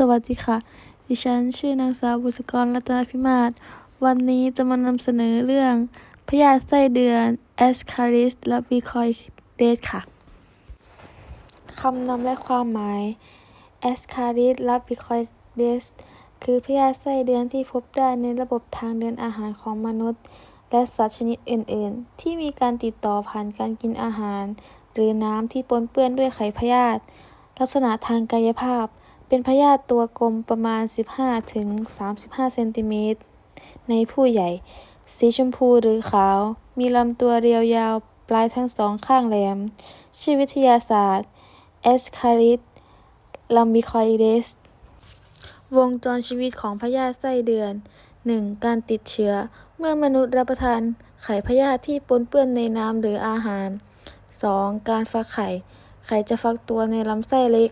สวัสดีค่ะ ดิฉันชื่อนางสาวบุษกรรัตนพิมาศ วันนี้จะมานำเสนอเรื่องพยาธิไส้เดือน Ascaris l a b i c o i d e s ค่ะ คำนำและความหมาย Ascaris l a b i c o i d e s คือพยาธิไส้เดือนที่พบได้ในระบบทางเดินอาหารของมนุษย์ และสัตว์ชนิดอื่น ๆ ที่มีการติดต่อผ่านการกินอาหาร หรือน้ำที่ปนเปื้อนด้วยไข่พยาธิลักษณะทางกายภาพ เป็นพยาธิตัวกลมประมาณ 15-35เซนติเมตรในผู้ใหญ่ สีชมพูหรือขาว มีลำตัวเรียวยาว ปลายทั้งสองข้างแหลม ชื่อวิทยาศาสตร์ Ascaris lambicoides วงจรชีวิตของพยาธิไส้เดือน 1. การติดเชื้อ เมื่อมนุษย์รับประทานไข่พยาธิที่ปนเปื้อนในน้ำหรืออาหาร 2. การฟักไข่ ไข่จะฟักตัวในลำไส้เล็ก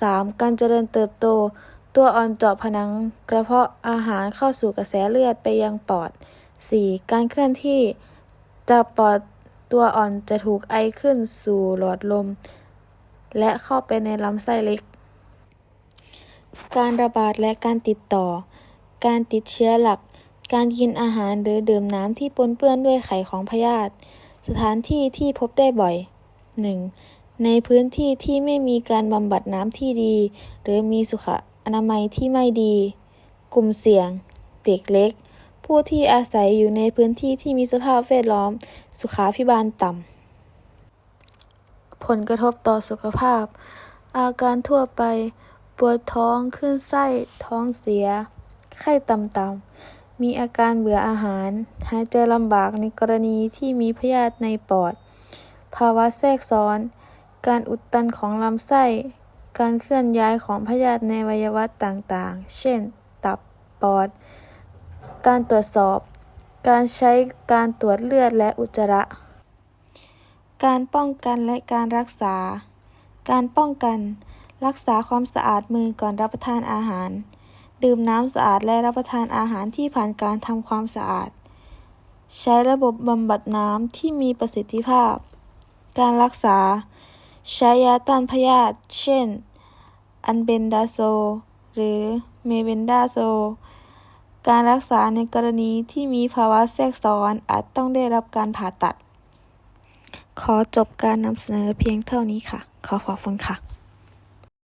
3. การเจริญเติบโต ตัวอ่อนเจาะผนังกระเพาะอาหารเข้าสู่กระแสเลือดไปยังปอด 4. การเคลื่อนที่จากปอดตัวอ่อนจะถูกไอขึ้นสู่หลอดลม และเข้าไปในลำไส้เล็ก การระบาดและการติดต่อ การติดเชื้อหลัก การกินอาหารหรือดื่มน้ำที่ปนเปื้อนด้วยไข่ของพยาธิ สถานที่ที่พบได้บ่อย 1. ในพื้นที่ที่ไม่มีการบำบัดน้ำที่ดี หรือมีสุขอนามัยที่ไม่ดี กลุ่มเสี่ยง เด็กเล็ก ผู้ที่อาศัยอยู่ในพื้นที่ที่มีสภาพแวดล้อม สุขาภิบาลต่ำ ผลกระทบต่อสุขภาพ อาการทั่วไป ปวดท้องขึ้นไส้ ท้องเสีย ไข้ต่ำๆ มีอาการเบื่ออาหาร หายใจลำบากในกรณีที่มีพยาธิในปอด ภาวะแทรกซ้อน การอุดตันของลำไส้ การเคลื่อนย้ายของพยาธิในวัยวะต่างๆ เช่น ตับ ปอด การตรวจสอบ การใช้การตรวจเลือดและอุจจาระ การป้องกันและการรักษา การป้องกัน รักษาความสะอาดมือก่อนรับประทานอาหาร ดื่มน้ำสะอาดและรับประทานอาหารที่ผ่านการทำความสะอาด ใช้ระบบบำบัดน้ำที่มีประสิทธิภาพ การรักษา ใช้ยาต้านพยาธิ เช่น อันเบนดาโซ หรือเมเบนดาโซ การรักษาในกรณีที่มีภาวะแทรกซ้อนอาจต้องได้รับการผ่าตัด ขอจบการนำเสนอเพียงเท่านี้ค่ะ ขอขอบคุณค่ะ